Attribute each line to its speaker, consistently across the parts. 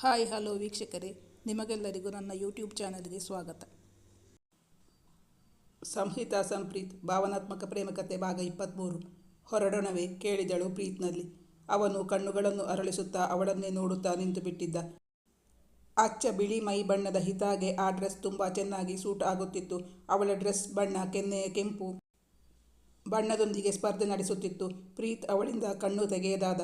Speaker 1: Hi, hello ವೀಕ್ಷಕರೇ. ನಿಮಗೆಲ್ಲರಿಗೂ ನನ್ನ ಯೂಟ್ಯೂಬ್ ಚಾನಲ್ಗೆ ಸ್ವಾಗತ. ಸಂಹಿತಾ ಸಂಪ್ರೀತ್, ಭಾವನಾತ್ಮಕ ಪ್ರೇಮಕತೆ ಭಾಗ ಇಪ್ಪತ್ತ್ಮೂರು ಹೊರಡೋಣವೇ ಕೇಳಿದಳು ಪ್ರೀತ್ನಲ್ಲಿ. ಅವನು ಕಣ್ಣುಗಳನ್ನು ಅರಳಿಸುತ್ತಾ ಅವಳನ್ನೇ ನೋಡುತ್ತಾ ನಿಂತು ಬಿಟ್ಟಿದ್ದ ಅಚ್ಚ ಬಿಳಿ ಮೈ ಬಣ್ಣದ ಹಿತಾಗೆ ಆ ಡ್ರೆಸ್ ತುಂಬ ಚೆನ್ನಾಗಿ ಸೂಟ್ ಆಗುತ್ತಿತ್ತು. ಅವಳ ಡ್ರೆಸ್ ಬಣ್ಣ ಕೆನ್ನೆಯ ಕೆಂಪು ಬಣ್ಣದೊಂದಿಗೆ ಸ್ಪರ್ಧೆ ನಡೆಸುತ್ತಿತ್ತು. ಪ್ರೀತ್ ಅವಳಿಂದ ಕಣ್ಣು ತೆಗೆಯದಾದ.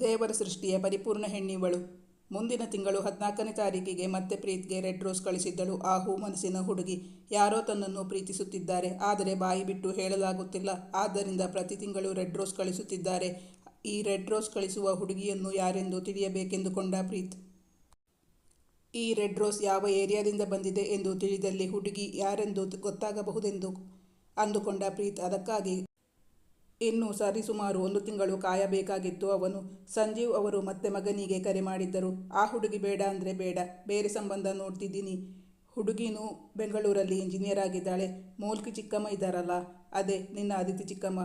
Speaker 1: ದೇವರ ಸೃಷ್ಟಿಯ ಪರಿಪೂರ್ಣ ಹೆಣ್ಣಿವಳು. ಮುಂದಿನ ತಿಂಗಳು ಹದಿನಾಲ್ಕನೇ ತಾರೀಕಿಗೆ ಮತ್ತೆ ಪ್ರೀತ್ಗೆ ರೆಡ್ ರೋಸ್ ಕಳಿಸಿದ್ದಳು. ಆ ಹೂ ಮನಸ್ಸಿನ ಹುಡುಗಿ. ಯಾರೋ ತನ್ನನ್ನು ಪ್ರೀತಿಸುತ್ತಿದ್ದಾರೆ. ಆದರೆ ಬಾಯಿ ಬಿಟ್ಟು ಹೇಳಲಾಗುತ್ತಿಲ್ಲ. ಆದ್ದರಿಂದ ಪ್ರತಿ ತಿಂಗಳು ರೆಡ್ ರೋಸ್ ಕಳಿಸುತ್ತಿದ್ದಾರೆ. ಈ ರೆಡ್ ರೋಸ್ ಕಳಿಸುವ ಹುಡುಗಿಯನ್ನು ಯಾರೆಂದು ತಿಳಿಯಬೇಕೆಂದುಕೊಂಡ ಪ್ರೀತ್. ಈ ರೆಡ್ ರೋಸ್ ಯಾವ ಏರಿಯಾದಿಂದ ಬಂದಿದೆ ಎಂದು ತಿಳಿದಲ್ಲಿ ಹುಡುಗಿ ಯಾರೆಂದು ಗೊತ್ತಾಗಬಹುದೆಂದು ಅಂದುಕೊಂಡ ಪ್ರೀತ್ ಅದಕ್ಕಾಗಿ ಇನ್ನು ಸರಿಸುಮಾರು ಒಂದು ತಿಂಗಳು ಕಾಯಬೇಕಾಗಿತ್ತು. ಅವನು ಸಂಜೀವ್ ಅವರು ಮತ್ತೆ ಮಗನಿಗೆ ಕರೆ ಮಾಡಿದ್ದರು. ಆ ಹುಡುಗಿ ಬೇಡ ಅಂದರೆ ಬೇಡ, ಬೇರೆ ಸಂಬಂಧ ನೋಡ್ತಿದ್ದೀನಿ. ಹುಡುಗಿನೂ ಬೆಂಗಳೂರಲ್ಲಿ ಇಂಜಿನಿಯರ್ ಆಗಿದ್ದಾಳೆ. ಮೂಲ್ಕಿ ಚಿಕ್ಕಮ್ಮ ಇದ್ದಾರಲ್ಲ, ಅದೇ ನಿನ್ನ ಅದಿತಿ ಚಿಕ್ಕಮ್ಮ.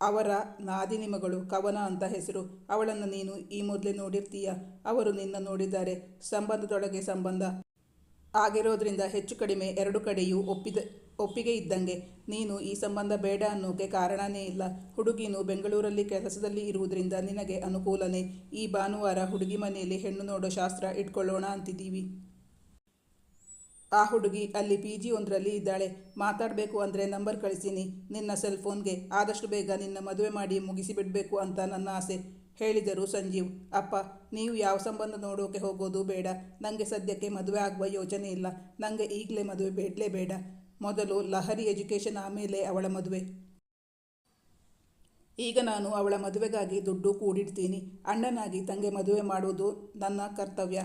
Speaker 1: ಅವರ ನಾದಿನಿ ಮಗಳು ಕವನ ಅಂತ ಹೆಸರು. ಅವಳನ್ನು ನೀನು ಈ ಮೊದಲೇ ನೋಡಿರ್ತೀಯ? ಅವರು ನಿನ್ನ ನೋಡಿದ್ದಾರೆ. ಸಂಬಂಧದೊಳಗೆ ಸಂಬಂಧ. ಆಗಿರೋದ್ರಿಂದ ಹೆಚ್ಚು ಕಡಿಮೆ ಎರಡು ಕಡೆಯೂ ಒಪ್ಪಿದ ಒಪ್ಪಿಗೆ ಇದ್ದಂಗೆ, ನೀನು ಈ ಸಂಬಂಧ ಬೇಡ ಅನ್ನೋಕೆ ಕಾರಣನೇ ಇಲ್ಲ. ಹುಡುಗಿನು ಬೆಂಗಳೂರಲ್ಲಿ ಕೆಲಸದಲ್ಲಿ ಇರುವುದರಿಂದ ನಿನಗೆ ಅನುಕೂಲನೇ. ಈ ಭಾನುವಾರ ಹುಡುಗಿ ಮನೆಯಲ್ಲಿ ಹೆಣ್ಣು ನೋಡೋ ಶಾಸ್ತ್ರ ಇಟ್ಕೊಳ್ಳೋಣ ಅಂತಿದ್ದೀವಿ. ಆ ಹುಡುಗಿ ಅಲ್ಲಿ ಪಿ ಜಿ ಒಂದರಲ್ಲಿ ಇದ್ದಾಳೆ. ಮಾತಾಡಬೇಕು ಅಂದರೆ ನಂಬರ್ ಕಳಿಸೀನಿ. ನಿನ್ನ ಸೆಲ್ ಫೋನ್ಗೆ ಆದಷ್ಟು ಬೇಗ ನಿನ್ನ ಮದುವೆ ಮಾಡಿ ಮುಗಿಸಿಬಿಡಬೇಕು ಅಂತ ನನ್ನ ಆಸೆ, ಹೇಳಿದರು ಸಂಜೀವ್. ಅಪ್ಪ, ನೀವು ಯಾವ ಸಂಬಂಧ ನೋಡೋಕೆ ಹೋಗೋದು ಬೇಡ. ನನಗೆ ಸದ್ಯಕ್ಕೆ ಮದುವೆ ಆಗುವ ಯೋಚನೆ ಇಲ್ಲ. ನನಗೆ ಈಗಲೇ ಮದುವೆ ಬೇಡಲೇ ಬೇಡ. ಮೊದಲು ಲಹರಿ ಎಜುಕೇಷನ್ ಆಮೇಲೆ ಅವಳ ಮದುವೆ. ಈಗ ನಾನು ಅವಳ ಮದುವೆಗಾಗಿ ದುಡ್ಡು ಕೂಡಿಡ್ತೀನಿ. ಅಣ್ಣನಾಗಿ ತಂಗೆ ಮದುವೆ ಮಾಡುವುದು ನನ್ನ ಕರ್ತವ್ಯ.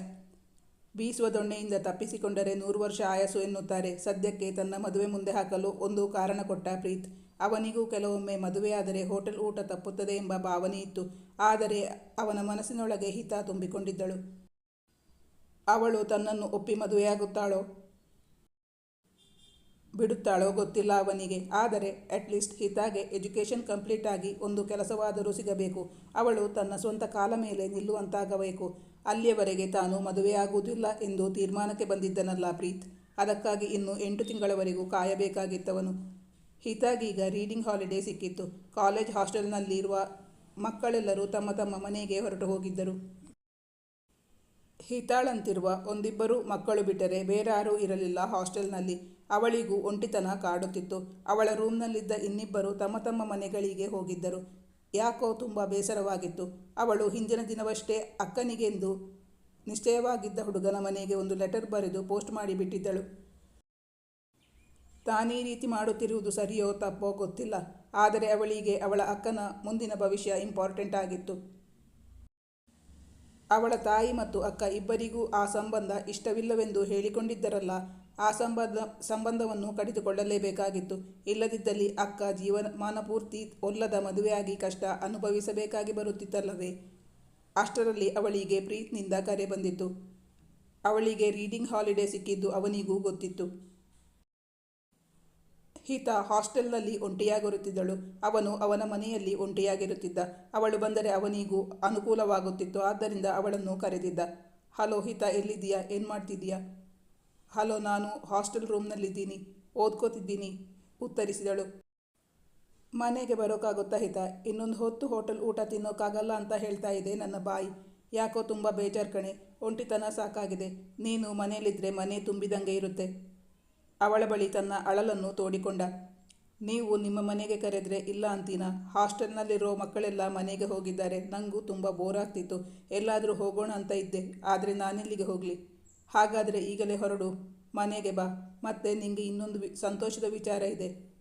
Speaker 1: ಬೀಸುವ ದೊಣ್ಣೆಯಿಂದ ತಪ್ಪಿಸಿಕೊಂಡರೆ ನೂರು ವರ್ಷ ಆಯಸ್ಸು ಎನ್ನುತ್ತಾರೆ. ಸದ್ಯಕ್ಕೆ ತನ್ನ ಮದುವೆ ಮುಂದೆ ಹಾಕಲು ಒಂದು ಕಾರಣ ಕೊಟ್ಟ ಪ್ರೀತ್. ಅವನಿಗೂ ಕೆಲವೊಮ್ಮೆ ಮದುವೆಯಾದರೆ ಹೋಟೆಲ್ ಊಟ ತಪ್ಪುತ್ತದೆ ಎಂಬ ಭಾವನೆ ಇತ್ತು. ಆದರೆ ಅವನ ಮನಸ್ಸಿನೊಳಗೆ ಹಿತ ತುಂಬಿಕೊಂಡಿದ್ದಳು. ಅವಳು ತನ್ನನ್ನು ಒಪ್ಪಿ ಮದುವೆಯಾಗುತ್ತಾಳೋ? ಬಿಡುತ್ತಾಳೋ ಗೊತ್ತಿಲ್ಲ ಅವನಿಗೆ. ಆದರೆ ಅಟ್ಲೀಸ್ಟ್ ಹಿತಾಗೆ ಎಜುಕೇಷನ್ ಕಂಪ್ಲೀಟ್ ಆಗಿ ಒಂದು ಕೆಲಸವಾದರೂ ಸಿಗಬೇಕು. ಅವಳು ತನ್ನ ಸ್ವಂತ ಕಾಲ ಮೇಲೆ ನಿಲ್ಲುವಂತಾಗಬೇಕು. ಅಲ್ಲಿಯವರೆಗೆ ತಾನು ಮದುವೆಯಾಗುವುದಿಲ್ಲ ಎಂದು ತೀರ್ಮಾನಕ್ಕೆ ಬಂದಿದ್ದನಲ್ಲ ಪ್ರೀತ್. ಅದಕ್ಕಾಗಿ ಇನ್ನು ಎಂಟು ತಿಂಗಳವರೆಗೂ ಕಾಯಬೇಕಾಗಿತ್ತವನು. ಹಿತಾಗೀಗ ರೀಡಿಂಗ್ ಹಾಲಿಡೇ ಸಿಕ್ಕಿತ್ತು. ಕಾಲೇಜ್ ಹಾಸ್ಟೆಲ್ನಲ್ಲಿರುವ ಮಕ್ಕಳೆಲ್ಲರೂ ತಮ್ಮ ತಮ್ಮ ಮನೆಗೆ ಹೊರಟು ಹೋಗಿದ್ದರು. ಹಿತಾಳಂತಿರುವ ಒಂದಿಬ್ಬರು ಮಕ್ಕಳು ಬಿಟ್ಟರೆ ಬೇರಾರೂ ಇರಲಿಲ್ಲ ಹಾಸ್ಟೆಲ್ನಲ್ಲಿ ಅವಳಿಗೂ ಒಂಟಿತನ ಕಾಡುತ್ತಿತ್ತು. ಅವಳ ರೂಮ್ನಲ್ಲಿದ್ದ ಇನ್ನಿಬ್ಬರು ತಮ್ಮ ತಮ್ಮ ಮನೆಗಳಿಗೆ ಹೋಗಿದ್ದರು. ಯಾಕೋ ತುಂಬ ಬೇಸರವಾಗಿತ್ತು. ಅವಳು ಹಿಂದಿನ ದಿನವಷ್ಟೇ ಅಕ್ಕನಿಗೆಂದು ನಿಶ್ಚಯವಾಗಿದ್ದ ಹುಡುಗನ ಮನೆಗೆ ಒಂದು ಲೆಟರ್ ಬರೆದು ಪೋಸ್ಟ್ ಮಾಡಿಬಿಟ್ಟಿದ್ದಳು. ತಾನೀ ರೀತಿ ಮಾಡುತ್ತಿರುವುದು ಸರಿಯೋ ತಪ್ಪೋ ಗೊತ್ತಿಲ್ಲ. ಆದರೆ ಅವಳಿಗೆ ಅವಳ ಅಕ್ಕನ ಮುಂದಿನ ಭವಿಷ್ಯ ಇಂಪಾರ್ಟೆಂಟ್ ಆಗಿತ್ತು. ಅವಳ ತಾಯಿ ಮತ್ತು ಅಕ್ಕ ಇಬ್ಬರಿಗೂ ಆ ಸಂಬಂಧ ಇಷ್ಟವಿಲ್ಲವೆಂದು ಹೇಳಿಕೊಂಡಿದ್ದರಲ್ಲ ಆ ಸಂಬಂಧ, ಸಂಬಂಧವನ್ನು ಕಡಿದುಕೊಳ್ಳಲೇಬೇಕಾಗಿತ್ತು. ಇಲ್ಲದಿದ್ದಲ್ಲಿ ಅಕ್ಕ ಜೀವಮಾನ ಪೂರ್ತಿ ಒಲ್ಲದ ಮದುವೆಯಾಗಿ ಕಷ್ಟ ಅನುಭವಿಸಬೇಕಾಗಿ ಬರುತ್ತಿತ್ತಲ್ಲವೇ? ಅಷ್ಟರಲ್ಲಿ ಅವಳಿಗೆ ಪ್ರೀತ್ನಿಂದ ಕರೆ ಬಂದಿತ್ತು. ಅವಳಿಗೆ ರೀಡಿಂಗ್ ಹಾಲಿಡೇ ಸಿಕ್ಕಿದ್ದು ಅವನಿಗೂ ಗೊತ್ತಿತ್ತು. ಹಿತ ಹಾಸ್ಟೆಲ್ನಲ್ಲಿ ಒಂಟಿಯಾಗಿರುತ್ತಿದ್ದಳು. ಅವನು ಅವನ ಮನೆಯಲ್ಲಿ ಒಂಟಿಯಾಗಿರುತ್ತಿದ್ದ. ಅವಳು ಬಂದರೆ ಅವನಿಗೂ ಅನುಕೂಲವಾಗುತ್ತಿತ್ತು. ಆದ್ದರಿಂದ ಅವಳನ್ನು ಕರೆದಿದ್ದ. ಹಲೋ ಹಿತ, ಎಲ್ಲಿದ್ದೀಯಾ? ಏನು ಮಾಡ್ತಿದ್ದೀಯಾ ಹಲೋ, ನಾನು ಹಾಸ್ಟೆಲ್ ರೂಮ್ನಲ್ಲಿದ್ದೀನಿ. ಓದ್ಕೋತಿದ್ದೀನಿ, ಉತ್ತರಿಸಿದಳು. ಮನೆಗೆ ಬರೋಕ್ಕಾಗುತ್ತಾ ಹಿತ. ಇನ್ನೊಂದು ಹೊತ್ತು ಹೋಟೆಲ್ ಊಟ ತಿನ್ನೋಕ್ಕಾಗಲ್ಲ ಅಂತ ಹೇಳ್ತಾ ಇದೆ ನನ್ನ ಬಾಯಿ. ಯಾಕೋ ತುಂಬ ಬೇಜಾರು ಕಣೆ. ಒಂಟಿತನ ಸಾಕಾಗಿದೆ. ನೀನು ಮನೆಯಲ್ಲಿದ್ದರೆ ಮನೆ ತುಂಬಿದಂಗೆ ಇರುತ್ತೆ. ಅವಳ ಬಳಿ ತನ್ನ ಅಳಲನ್ನು ತೋಡಿಕೊಂಡ. ನೀವು ನಿಮ್ಮ ಮನೆಗೆ ಕರೆದ್ರೆ ಇಲ್ಲ ಅಂತೀನ. ಹಾಸ್ಟೆಲ್ನಲ್ಲಿರೋ ಮಕ್ಕಳೆಲ್ಲ ಮನೆಗೆ ಹೋಗಿದ್ದಾರೆ. ನನಗೂ ತುಂಬ ಬೋರ್ ಆಗ್ತಿತ್ತು. ಎಲ್ಲಾದರೂ ಹೋಗೋಣ ಅಂತ ಇದ್ದೆ. ಆದರೆ ನಾನಿಲ್ಲಿಗೆ ಹೋಗಲಿ. ಹಾಗಾದರೆ ಈಗಲೇ ಹೊರಡು, ಮನೆಗೆ ಬಾ, ಮತ್ತೆ ನಿಂಗೆ ಇನ್ನೊಂದು ಸಂತೋಷದ ವಿಚಾರ ಇದೆ.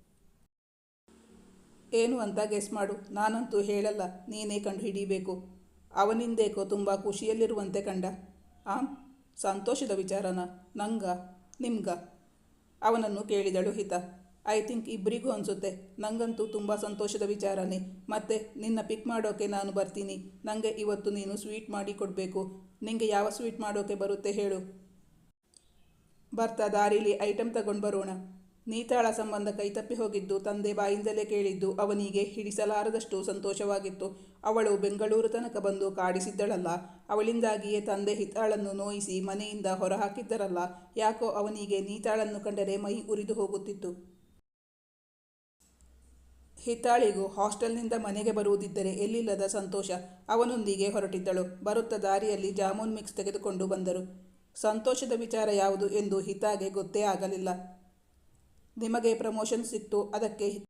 Speaker 1: ಏನು ಅಂತ ಗೆಸ್ ಮಾಡು, ನಾನಂತೂ ಹೇಳಲ್ಲ, ನೀನೇ ಕಂಡು ಹಿಡೀಬೇಕು. ಅವನಿಂದೇಕೋ ತುಂಬ ಖುಷಿಯಲ್ಲಿರುವಂತೆ ಕಂಡ. ಆಂ, ಸಂತೋಷದ ವಿಚಾರನ, ನಂಗ, ನಿಮ್ಗ? ಅವನನ್ನು ಕೇಳಿದಳು ಹಿತ. ಐ ಥಿಂಕ್ ಇಬ್ಬರಿಗೂ ಅನಿಸುತ್ತೆ. ನನಗಂತೂ ತುಂಬ ಸಂತೋಷದ ವಿಚಾರನೇ. ಮತ್ತೆ ನಿನ್ನ ಪಿಕ್ ಮಾಡೋಕೆ ನಾನು ಬರ್ತೀನಿ. ನನಗೆ ಇವತ್ತು ನೀನು ಸ್ವೀಟ್ ಮಾಡಿ ಕೊಡಬೇಕು. ನಿಂಗೆ ಯಾವ ಸ್ವೀಟ್ ಮಾಡೋಕೆ ಬರುತ್ತೆ ಹೇಳು. ಬರ್ತಾ ದಾರೀಲಿ ಐಟಮ್ ತಗೊಂಡು ಬರೋಣ. ನೀತಾಳ ಸಂಬಂಧ ಕೈತಪ್ಪಿ ಹೋಗಿದ್ದು ತಂದೆ ಬಾಯಿಂದಲೇ ಕೇಳಿದ್ದು ಅವನಿಗೆ ಹಿಡಿಸಲಾರದಷ್ಟು ಸಂತೋಷವಾಗಿತ್ತು. ಅವಳು ಬೆಂಗಳೂರು ತನಕ ಬಂದು ಕಾಡಿಸಿದ್ದಳಲ್ಲ. ಅವಳಿಂದಾಗಿಯೇ ತಂದೆ ಹಿತಾಳನ್ನು ನೋಯಿಸಿ ಮನೆಯಿಂದ ಹೊರಹಾಕಿದ್ದರಲ್ಲ. ಯಾಕೋ ಅವನಿಗೆ ನೀತಾಳನ್ನು ಕಂಡರೆ ಮೈ ಉರಿದು ಹೋಗುತ್ತಿತ್ತು. ಹಿತಾಳಿಗೂ ಹಾಸ್ಟೆಲ್ನಿಂದ ಮನೆಗೆ ಬರುವುದಿದ್ದರೆ ಎಲ್ಲಿಲ್ಲದ ಸಂತೋಷ. ಅವನೊಂದಿಗೆ ಹೊರಟಿದ್ದಳು. ಬರುತ್ತ ದಾರಿಯಲ್ಲಿ ಜಾಮೂನ್ ಮಿಕ್ಸ್ ತೆಗೆದುಕೊಂಡು ಬಂದರು. ಸಂತೋಷದ ವಿಚಾರ ಯಾವುದು ಎಂದು ಹಿತಾಗೆ ಗೊತ್ತೇ ಆಗಲಿಲ್ಲ. ನಿಮಗೆ ಪ್ರಮೋಷನ್ ಸಿಕ್ತು, ಅದಕ್ಕೆ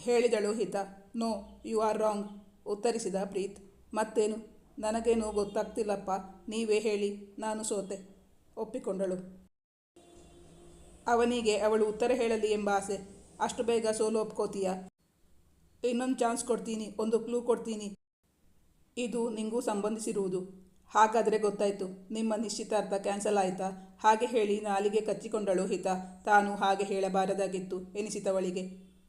Speaker 1: ಹೇಳಿದಳು ಹಿತ. ನೋ, ಯು ಆರ್ ರಾಂಗ್, ಉತ್ತರಿಸಿದ ಪ್ರೀತ್. ಮತ್ತೇನು? ನನಗೇನು ಗೊತ್ತಾಗ್ತಿಲ್ಲಪ್ಪ. ನೀವೇ ಹೇಳಿ, ನಾನು ಸೋತೆ, ಒಪ್ಪಿಕೊಂಡಳು. ಅವನಿಗೆ ಅವಳು ಉತ್ತರ ಹೇಳಲಿ ಎಂಬ ಆಸೆ. ಅಷ್ಟು ಬೇಗ ಸೋಲು ಒಪ್ಕೋತೀಯ ಇನ್ನೊಂದು ಚಾನ್ಸ್ ಕೊಡ್ತೀನಿ, ಒಂದು ಕ್ಲೂ ಕೊಡ್ತೀನಿ. ಇದು ನಿಂಗೂ ಸಂಬಂಧಿಸಿರುವುದು. ಹಾಗಾದರೆ ಗೊತ್ತಾಯಿತು, ನಿಮ್ಮ ನಿಶ್ಚಿತಾರ್ಥ ಕ್ಯಾನ್ಸಲ್ ಆಯಿತಾ? ಹಾಗೆ ಹೇಳಿ ನಾಲಿಗೆ ಕಚ್ಚಿಕೊಂಡಳು ಹಿತ. ತಾನು ಹಾಗೆ ಹೇಳಬಾರದಾಗಿತ್ತು ಎನಿಸಿತವಳಿಗೆ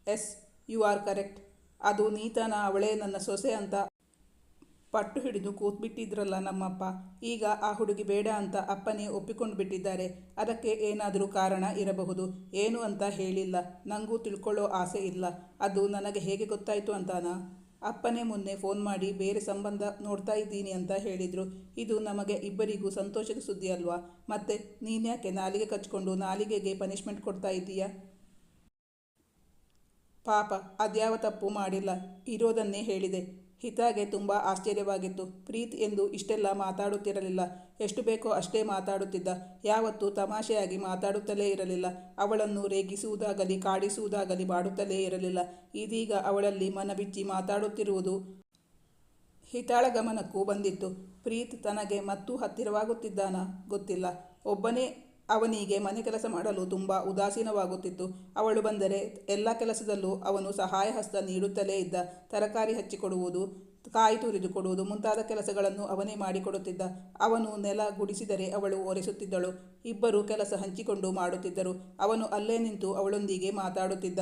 Speaker 1: ಎಸ್, ಯು ಆರ್ ಕರೆಕ್ಟ್. ಅದು ನೀತನ, ಅವಳೇ ನನ್ನ ಸೊಸೆ ಅಂತ ಪಟ್ಟು ಹಿಡಿದು ಕೂತ್ಬಿಟ್ಟಿದ್ರಲ್ಲ ನಮ್ಮಪ್ಪ. ಈಗ ಆ ಹುಡುಗಿ ಬೇಡ ಅಂತ ಅಪ್ಪನೇ ಒಪ್ಪಿಕೊಂಡು ಬಿಟ್ಟಿದ್ದಾರೆ. ಅದಕ್ಕೆ ಏನಾದರೂ ಕಾರಣ ಇರಬಹುದು. ಏನು ಅಂತ ಹೇಳಿಲ್ಲ. ನನಗೂ ತಿಳ್ಕೊಳ್ಳೋ ಆಸೆ ಇಲ್ಲ. ಅದು ನನಗೆ ಹೇಗೆ ಗೊತ್ತಾಯಿತು ಅಂತಾನ? ಅಪ್ಪನೇ ಮೊನ್ನೆ ಫೋನ್ ಮಾಡಿ ಬೇರೆ ಸಂಬಂಧ ನೋಡ್ತಾ ಇದ್ದೀನಿ ಅಂತ ಹೇಳಿದರು. ಇದು ನಮಗೆ ಇಬ್ಬರಿಗೂ ಸಂತೋಷದ ಸುದ್ದಿ ಅಲ್ವಾ? ಮತ್ತೆ ನೀನ್ಯಾಕೆ ನಾಲಿಗೆ ಕಚ್ಕೊಂಡು ನಾಲಿಗೆಗೆ ಪನಿಷ್ಮೆಂಟ್ ಕೊಡ್ತಾ ಇದ್ದೀಯಾ? ಪಾಪ, ಅದ್ಯಾವ ತಪ್ಪು ಮಾಡಿಲ್ಲ. ಇರೋದನ್ನೇ ಹೇಳಿದೆ. ಹಿತಾಗೆ ತುಂಬ ಆಶ್ಚರ್ಯವಾಗಿತ್ತು. ಪ್ರೀತ್ ಎಂದು ಇಷ್ಟೆಲ್ಲ ಮಾತಾಡುತ್ತಿರಲಿಲ್ಲ. ಎಷ್ಟು ಬೇಕೋ ಅಷ್ಟೇ ಮಾತಾಡುತ್ತಿದ್ದ. ಯಾವತ್ತೂ ತಮಾಷೆಯಾಗಿ ಮಾತಾಡುತ್ತಲೇ ಇರಲಿಲ್ಲ. ಅವಳನ್ನು ರೇಗಿಸುವುದಾಗಲಿ ಕಾಡಿಸುವುದಾಗಲಿ ಮಾಡುತ್ತಲೇ ಇರಲಿಲ್ಲ. ಇದೀಗ ಅವಳಲ್ಲಿ ಮನಬಿಚ್ಚಿ ಮಾತಾಡುತ್ತಿರುವುದು ಹಿತಾಳ ಗಮನಕ್ಕೂ ಬಂದಿತ್ತು. ಪ್ರೀತ್ ತನಗೆ ಮತ್ತೂ ಹತ್ತಿರವಾಗುತ್ತಿದ್ದಾನ ಗೊತ್ತಿಲ್ಲ. ಒಬ್ಬನೇ ಅವನಿಗೆ ಮನೆ ಕೆಲಸ ಮಾಡಲು ತುಂಬ ಉದಾಸೀನವಾಗುತ್ತಿತ್ತು. ಅವಳು ಬಂದರೆ ಎಲ್ಲ ಕೆಲಸದಲ್ಲೂ ಅವನು ಸಹಾಯ ಹಸ್ತ ನೀಡುತ್ತಲೇ ಇದ್ದ. ತರಕಾರಿ ಹಚ್ಚಿಕೊಡುವುದು, ಕಾಯಿ ತುರಿದು ಕೊಡುವುದು ಮುಂತಾದ ಕೆಲಸಗಳನ್ನು ಅವನೇ ಮಾಡಿಕೊಡುತ್ತಿದ್ದ. ಅವನು ನೆಲ ಗುಡಿಸಿದರೆ ಅವಳು ಒರೆಸುತ್ತಿದ್ದಳು. ಇಬ್ಬರು ಕೆಲಸ ಹಂಚಿಕೊಂಡು ಮಾಡುತ್ತಿದ್ದರು. ಅವನು ಅಲ್ಲೇ ನಿಂತು ಅವಳೊಂದಿಗೆ ಮಾತಾಡುತ್ತಿದ್ದ.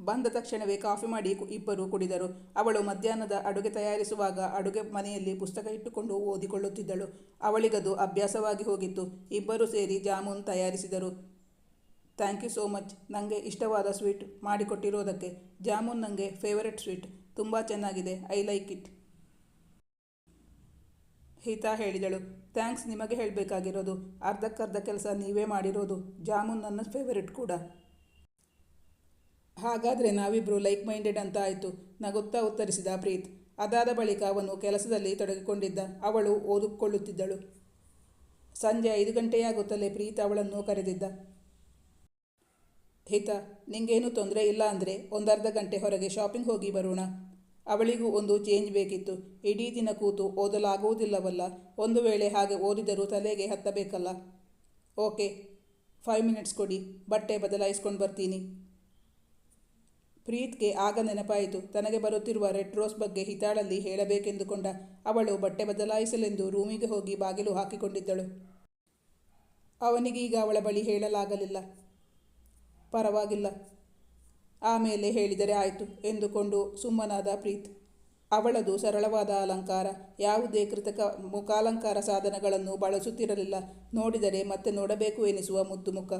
Speaker 1: ಬಂದ ತಕ್ಷಣವೇ ಕಾಫಿ ಮಾಡಿ ಇಬ್ಬರು ಕುಡಿದರು. ಅವಳು ಮಧ್ಯಾಹ್ನದ ಅಡುಗೆ ತಯಾರಿಸುವಾಗ ಅಡುಗೆ ಮನೆಯಲ್ಲಿ ಪುಸ್ತಕ ಇಟ್ಟುಕೊಂಡು ಓದಿಕೊಳ್ಳುತ್ತಿದ್ದಳು. ಅವಳಿಗದು ಅಭ್ಯಾಸವಾಗಿ ಹೋಗಿತ್ತು. ಇಬ್ಬರು ಸೇರಿ jamun ತಯಾರಿಸಿದರು. Thank you so much. ನನಗೆ ಇಷ್ಟವಾದ ಸ್ವೀಟ್ ಮಾಡಿಕೊಟ್ಟಿರೋದಕ್ಕೆ. ಜಾಮೂನ್ ನನಗೆ ಫೇವರೆಟ್ ಸ್ವೀಟ್. ತುಂಬ ಚೆನ್ನಾಗಿದೆ. I like it. ಹಿತಾ ಹೇಳಿದಳು. ಥ್ಯಾಂಕ್ಸ್. ನಿಮಗೆ ಹೇಳಬೇಕಾಗಿರೋದು. ಅರ್ಧಕ್ಕರ್ಧ ಕೆಲಸ ನೀವೇ ಮಾಡಿರೋದು. ಜಾಮೂನ್ ನನ್ನ ಫೇವರೆಟ್ ಕೂಡ. ಹಾಗಾದರೆ ನಾವಿಬ್ಬರು ಲೈಕ್ ಮೈಂಡೆಡ್ ಅಂತ ಆಯಿತು. ನಗುತ್ತಾ ಉತ್ತರಿಸಿದ ಪ್ರೀತ್. ಅದಾದ ಬಳಿಕ ಅವನು ಕೆಲಸದಲ್ಲಿ ತೊಡಗಿಕೊಂಡಿದ್ದ. ಅವಳು ಓದಿಕೊಳ್ಳುತ್ತಿದ್ದಳು. ಸಂಜೆ ಐದು ಗಂಟೆಯಾಗುತ್ತಲೇ ಪ್ರೀತ್ ಅವಳನ್ನು ಕರೆದಿದ್ದ. ಹಿತ, ನಿಂಗೇನು ತೊಂದರೆ ಇಲ್ಲ ಅಂದರೆ ಒಂದರ್ಧ ಗಂಟೆ ಹೊರಗೆ ಶಾಪಿಂಗ್ ಹೋಗಿ ಬರೋಣ. ಅವಳಿಗೂ ಒಂದು ಚೇಂಜ್ ಬೇಕಿತ್ತು. ಇಡೀ ದಿನ ಕೂತು ಓದಲಾಗುವುದಿಲ್ಲವಲ್ಲ. ಒಂದು ವೇಳೆ ಹಾಗೆ ಓದಿದರೂ ತಲೆಗೆ ಹತ್ತಬೇಕಲ್ಲ. ಓಕೆ ಫೈವ್ ಮಿನಿಟ್ಸ್ ಕೊಡಿ. ಬಟ್ಟೆ ಬದಲಾಯಿಸ್ಕೊಂಡು ಬರ್ತೀನಿ. ಪ್ರೀತ್ಗೆ ಆಗ ನೆನಪಾಯಿತು. ತನಗೆ ಬರುತ್ತಿರುವ ರೆಡ್ ರೋಸ್ ಬಗ್ಗೆ ಹಿತಾಳಲ್ಲಿ ಹೇಳಬೇಕೆಂದುಕೊಂಡ ಅವಳು ಬಟ್ಟೆ ಬದಲಾಯಿಸಲೆಂದು ರೂಮಿಗೆ ಹೋಗಿ ಬಾಗಿಲು ಹಾಕಿಕೊಂಡಿದ್ದಳು. ಅವನಿಗೀಗ ಅವಳ ಬಳಿ ಹೇಳಲಾಗಲಿಲ್ಲ. ಪರವಾಗಿಲ್ಲ. ಆಮೇಲೆ ಹೇಳಿದರೆ ಆಯಿತು ಎಂದುಕೊಂಡು ಸುಮ್ಮನಾದ ಪ್ರೀತ್. ಅವಳದು ಸರಳವಾದ ಅಲಂಕಾರ, ಯಾವುದೇ ಕೃತಕ ಮುಖಾಲಂಕಾರ ಸಾಧನಗಳನ್ನು ಬಳಸುತ್ತಿರಲಿಲ್ಲ. ನೋಡಿದರೆ ಮತ್ತೆ ನೋಡಬೇಕು ಎನಿಸುವ ಮುದ್ದು ಮುಖ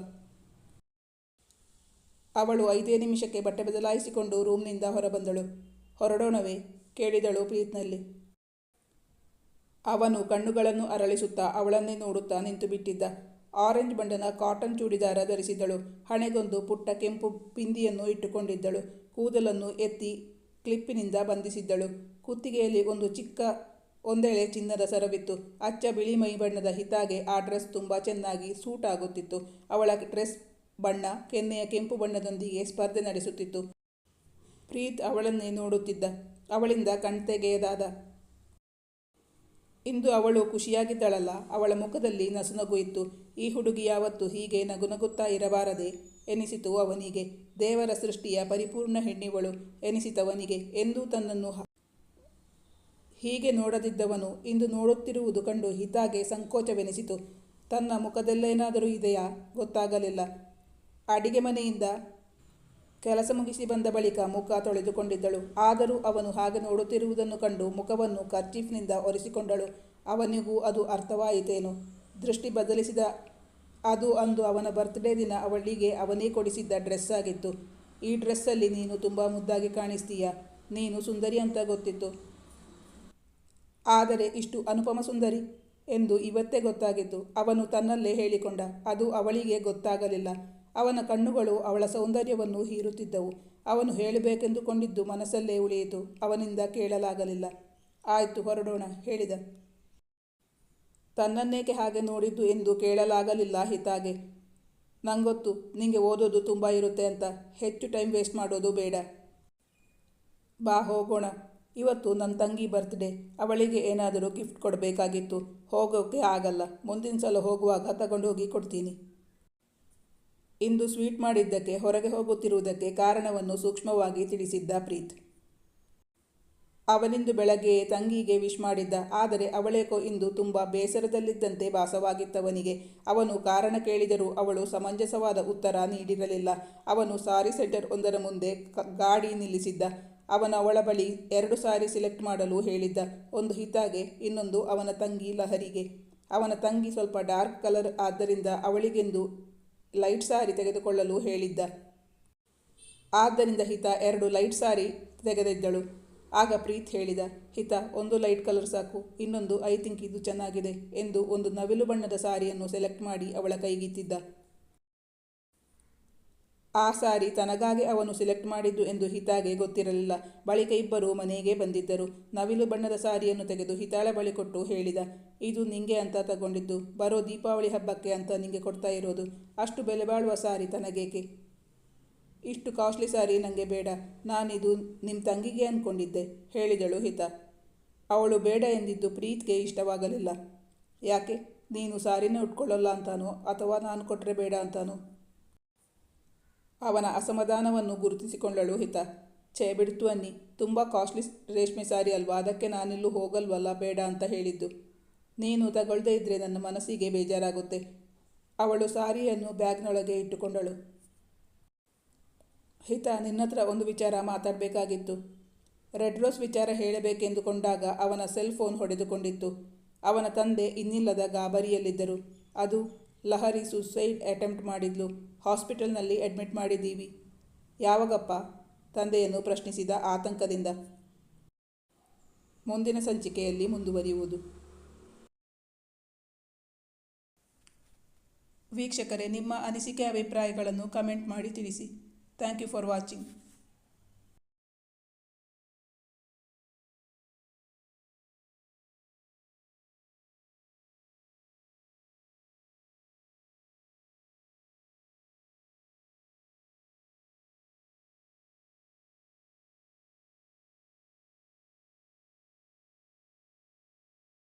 Speaker 1: ಅವಳು ಐದೇ ನಿಮಿಷಕ್ಕೆ ಬಟ್ಟೆ ಬದಲಾಯಿಸಿಕೊಂಡು ರೂಮ್ನಿಂದ ಹೊರಬಂದಳು. ಹೊರಡೋಣವೇ? ಕೇಳಿದಳು ಪ್ರೀತ್ನಲ್ಲಿ. ಅವನು ಕಣ್ಣುಗಳನ್ನು ಅರಳಿಸುತ್ತಾ ಅವಳನ್ನೇ ನೋಡುತ್ತಾ ನಿಂತು ಬಿಟ್ಟಿದ್ದ ಆರೆಂಜ್ ಬಣ್ಣದ ಕಾಟನ್ ಚೂಡಿದಾರ ಧರಿಸಿದ್ದಳು. ಹಣೆಗೊಂದು ಪುಟ್ಟ ಕೆಂಪು ಬಿಂದಿಯನ್ನು ಇಟ್ಟುಕೊಂಡಿದ್ದಳು. ಕೂದಲನ್ನು ಎತ್ತಿ ಕ್ಲಿಪ್ಪಿನಿಂದ ಬಂಧಿಸಿದ್ದಳು. ಕುತ್ತಿಗೆಯಲ್ಲಿ ಒಂದು ಚಿಕ್ಕ, ಒಂದೆಳೆ ಚಿನ್ನದ ಸರವಿತ್ತು. ಅಚ್ಚ ಬಿಳಿ ಮೈ ಬಣ್ಣದ ಹಿತಾಗೆ ಆ ಡ್ರೆಸ್ ತುಂಬ ಚೆನ್ನಾಗಿ ಸೂಟ್ ಆಗುತ್ತಿತ್ತು. ಅವಳ ಡ್ರೆಸ್ ಬಣ್ಣ, ಕೆನ್ನೆಯ ಕೆಂಪು ಬಣ್ಣದೊಂದಿಗೆ ಸ್ಪರ್ಧೆ ನಡೆಸುತ್ತಿತ್ತು. ಪ್ರೀತ್ ಅವಳನ್ನೇ ನೋಡುತ್ತಿದ್ದ. ಅವಳಿಂದ ಕಣ್ತೆಗೆಯದಾದ ಇಂದು ಅವಳು ಖುಷಿಯಾಗಿದ್ದಳಲ್ಲ, ಅವಳ ಮುಖದಲ್ಲಿ ನಸುನಗು ಇತ್ತು. ಈ ಹುಡುಗಿ ಯಾವತ್ತು ಹೀಗೆ ನಗುನಗುತ್ತಾ ಇರಬಾರದೆ ಎನಿಸಿತು ಅವನಿಗೆ. ದೇವರ ಸೃಷ್ಟಿಯ ಪರಿಪೂರ್ಣ ಹೆಣ್ಣಿವಳು ಎನಿಸಿತವನಿಗೆ. ಎಂದೂ ತನ್ನನ್ನು ಹೀಗೆ ನೋಡದಿದ್ದವನು ಇಂದು ನೋಡುತ್ತಿರುವುದು ಕಂಡು ಹಿತಾಗೆ ಸಂಕೋಚವೆನಿಸಿತು. ತನ್ನ ಮುಖದಲ್ಲೇನಾದರೂ ಇದೆಯಾ? ಗೊತ್ತಾಗಲಿಲ್ಲ. ಅಡಿಗೆ ಮನೆಯಿಂದ ಕೆಲಸ ಮುಗಿಸಿ ಬಂದ ಬಳಿಕ ಮುಖ ತೊಳೆದುಕೊಂಡಿದ್ದಳು. ಆದರೂ ಅವನು ಹಾಗೆ ನೋಡುತ್ತಿರುವುದನ್ನು ಕಂಡು ಮುಖವನ್ನು ಕರ್ಚೀಫ್ನಿಂದ ಒರೆಸಿಕೊಂಡಳು. ಅವನಿಗೂ ಅದು ಅರ್ಥವಾಯಿತೇನು? ದೃಷ್ಟಿ ಬದಲಿಸಿದ ಅದು ಅಂದು ಅವನ ಬರ್ತ್ಡೇ ದಿನ ಅವಳಿಗೆ ಅವನೇ ಕೊಡಿಸಿದ್ದ ಡ್ರೆಸ್ ಆಗಿತ್ತು. ಈ ಡ್ರೆಸ್ಸಲ್ಲಿ ನೀನು ತುಂಬ ಮುದ್ದಾಗಿ ಕಾಣಿಸ್ತೀಯ. ನೀನು ಸುಂದರಿ ಅಂತ ಗೊತ್ತಿತ್ತು. ಆದರೆ ಇಷ್ಟು ಅನುಪಮ ಸುಂದರಿ ಎಂದು ಇವತ್ತೇ ಗೊತ್ತಾಗಿತ್ತು. ಅವನು ತನ್ನಲ್ಲೇ ಹೇಳಿಕೊಂಡ. ಅದು ಅವಳಿಗೆ ಗೊತ್ತಾಗಲಿಲ್ಲ. ಅವನ ಕಣ್ಣುಗಳು ಅವಳ ಸೌಂದರ್ಯವನ್ನು ಹೀರುತ್ತಿದ್ದವು. ಅವನು ಹೇಳಬೇಕೆಂದುಕೊಂಡಿದ್ದು ಮನಸ್ಸಲ್ಲೇ ಉಳಿಯಿತು. ಅವನಿಂದ ಕೇಳಲಾಗಲಿಲ್ಲ. ಆಯಿತು, ಹೊರಡೋಣ, ಹೇಳಿದ. ತನ್ನನ್ನೇಕೆ ಹಾಗೆ ನೋಡಿದ್ದು ಎಂದು ಕೇಳಲಾಗಲಿಲ್ಲ ಹಿತಾಗೆ. ನಂಗೊತ್ತು, ನಿಂಗೆ ಓದೋದು ತುಂಬ ಇರುತ್ತೆ ಅಂತ. ಹೆಚ್ಚು ಟೈಮ್ ವೇಸ್ಟ್ ಮಾಡೋದು ಬೇಡ. ಬಾ, ಹೋಗೋಣ. ಇವತ್ತು ನನ್ನ ತಂಗಿ ಬರ್ತ್ಡೇ. ಅವಳಿಗೆ ಏನಾದರೂ ಗಿಫ್ಟ್ ಕೊಡಬೇಕಾಗಿತ್ತು. ಹೋಗೋಕ್ಕೆ ಆಗಲ್ಲ. ಮುಂದಿನ ಸಲ ಹೋಗುವಾಗ ತಗೊಂಡೋಗಿ ಕೊಡ್ತೀನಿ. ಇಂದು ಸ್ವೀಟ್ ಮಾಡಿದ್ದಕ್ಕೆ, ಹೊರಗೆ ಹೋಗುತ್ತಿರುವುದಕ್ಕೆ ಕಾರಣವನ್ನು ಸೂಕ್ಷ್ಮವಾಗಿ ತಿಳಿಸಿದ್ದ ಪ್ರೀತ್. ಅವನಿಂದು ಬೆಳಗ್ಗೆಯೇ ತಂಗಿಗೆ ವಿಶ್ ಮಾಡಿದ್ದ, ಆದರೆ ಅವಳೇಕೋ ಇಂದು ತುಂಬ ಬೇಸರದಲ್ಲಿದ್ದಂತೆ ಭಾಸವಾಗಿತ್ತವನಿಗೆ. ಅವನು ಕಾರಣ ಕೇಳಿದರೂ ಅವಳು ಸಮಂಜಸವಾದ ಉತ್ತರ ನೀಡಿರಲಿಲ್ಲ. ಅವನು ಸಾರಿ ಸೆಂಟರ್ ಒಂದರ ಮುಂದೆ ಗಾಡಿ ನಿಲ್ಲಿಸಿದ್ದ. ಅವನ ಅವಳ ಬಳಿ ಎರಡು ಸಾರಿ ಸೆಲೆಕ್ಟ್ ಮಾಡಲು ಹೇಳಿದ್ದ. ಒಂದು ಹಿತಾಗೆ, ಇನ್ನೊಂದು ಅವನ ತಂಗಿ ಲಹರಿಗೆ. ಅವನ ತಂಗಿ ಸ್ವಲ್ಪ ಡಾರ್ಕ್ ಕಲರ್ ಆದ್ದರಿಂದ ಅವಳಿಗೆಂದು ಲೈಟ್ ಸಾರಿ ತೆಗೆದುಕೊಳ್ಳಲು ಹೇಳಿದ್ದ. ಆದ್ದರಿಂದ ಹಿತ ಎರಡು ಲೈಟ್ ಸಾರಿ ತೆಗೆದಿದ್ದಳು. ಆಗ ಪ್ರೀತ್ ಹೇಳಿದ, ಹಿತ, ಒಂದು ಲೈಟ್ ಕಲರ್ ಸಾಕು, ಇನ್ನೊಂದು, ಐ ಥಿಂಕ್ ಇದು ಚೆನ್ನಾಗಿದೆ ಎಂದು ಒಂದು ನವಿಲು ಬಣ್ಣದ ಸಾರಿಯನ್ನು ಸೆಲೆಕ್ಟ್ ಮಾಡಿ ಅವಳ ಕೈಗಿತ್ತಿದ್ದ. ಆ ಸಾರಿ ತನಗಾಗಿ ಅವನು ಸೆಲೆಕ್ಟ್ ಮಾಡಿದ್ದು ಎಂದು ಹಿತಾಗೆ ಗೊತ್ತಿರಲಿಲ್ಲ. ಬಳಿಕ ಇಬ್ಬರು ಮನೆಗೆ ಬಂದಿದ್ದರು. ನವಿಲು ಬಣ್ಣದ ಸಾರಿಯನ್ನು ತೆಗೆದು ಹಿತಾಳ ಬಳಿ ಕೊಟ್ಟು ಹೇಳಿದ, ಇದು ನಿಂಗೆ ಅಂತ ತಗೊಂಡಿದ್ದು. ಬರೋ ದೀಪಾವಳಿ ಹಬ್ಬಕ್ಕೆ ಅಂತ ನಿಂಗೆ ಕೊಡ್ತಾ ಇರೋದು. ಅಷ್ಟು ಬೆಲೆ ಬಾಳುವ ಸಾರಿ ತನಗೇಕೆ? ಇಷ್ಟು ಕಾಸ್ಟ್ಲಿ ಸಾರಿ ನನಗೆ ಬೇಡ. ನಾನಿದು ನಿಮ್ಮ ತಂಗಿಗೆ ಅಂದ್ಕೊಂಡಿದ್ದೆ ಹೇಳಿದಳು ಹಿತ. ಅವಳು ಬೇಡ ಎಂದಿದ್ದು ಪ್ರೀತ್ಗೆ ಇಷ್ಟವಾಗಲಿಲ್ಲ. ಯಾಕೆ? ನೀನು ಸಾರಿನೇ ಉಟ್ಕೊಳ್ಳಲ್ಲ ಅಂತಾನೋ ಅಥವಾ ನಾನು ಕೊಟ್ಟರೆ ಬೇಡ ಅಂತಾನೋ? ಅವನ ಅಸಮಾಧಾನವನ್ನು ಗುರುತಿಸಿಕೊಂಡಳು ಹಿತ. ಛೇ ಬಿಡ್ತು ಅನ್ನಿ. ತುಂಬ ಕಾಸ್ಟ್ಲಿ ರೇಷ್ಮೆ ಸಾರಿ ಅಲ್ವಾ? ಅದಕ್ಕೆ ನಾನಿಲ್ಲೂ ಹೋಗಲ್ವಲ್ಲ? ಬೇಡ ಅಂತ ಹೇಳಿದ್ದು. ನೀನು ತಗೊಳ್ಳದೇ ಇದ್ದರೆ ನನ್ನ ಮನಸ್ಸಿಗೆ ಬೇಜಾರಾಗುತ್ತೆ. ಅವಳು ಸಾರಿಯನ್ನು ಬ್ಯಾಗ್ನೊಳಗೆ ಇಟ್ಟುಕೊಂಡಳು. ಹಿತ, ನಿನ್ನತ್ರ ಒಂದು ವಿಚಾರ ಮಾತಾಡಬೇಕಾಗಿತ್ತು. ರೆಡ್ ರೋಸ್ ವಿಚಾರ ಹೇಳಬೇಕೆಂದುಕೊಂಡಾಗ ಅವನ ಸೆಲ್ ಫೋನ್ ಹೊಡೆದುಕೊಂಡಿತ್ತು. ಅವನ ತಂದೆ ಇನ್ನಿಲ್ಲದ ಗಾಬರಿಯಲ್ಲಿದ್ದರು. ಅದು ಲಹರಿ ಸುಸೈಡ್ ಅಟೆಂಪ್ಟ್ ಮಾಡಿದ್ಲು. ಹಾಸ್ಪಿಟಲ್ನಲ್ಲಿ ಅಡ್ಮಿಟ್ ಮಾಡಿದ್ದೀವಿ. ಯಾವಾಗಪ್ಪ? ತಂದೆಯನ್ನು ಪ್ರಶ್ನಿಸಿದ ಆತಂಕದಿಂದ. ಮುಂದಿನ ಸಂಚಿಕೆಯಲ್ಲಿ ಮುಂದುವರಿಯುವುದು. ವೀಕ್ಷಕರೇ, ನಿಮ್ಮ ಅನಿಸಿಕೆ, ಅಭಿಪ್ರಾಯಗಳನ್ನು ಕಮೆಂಟ್ ಮಾಡಿ ತಿಳಿಸಿ. Thank you for watching.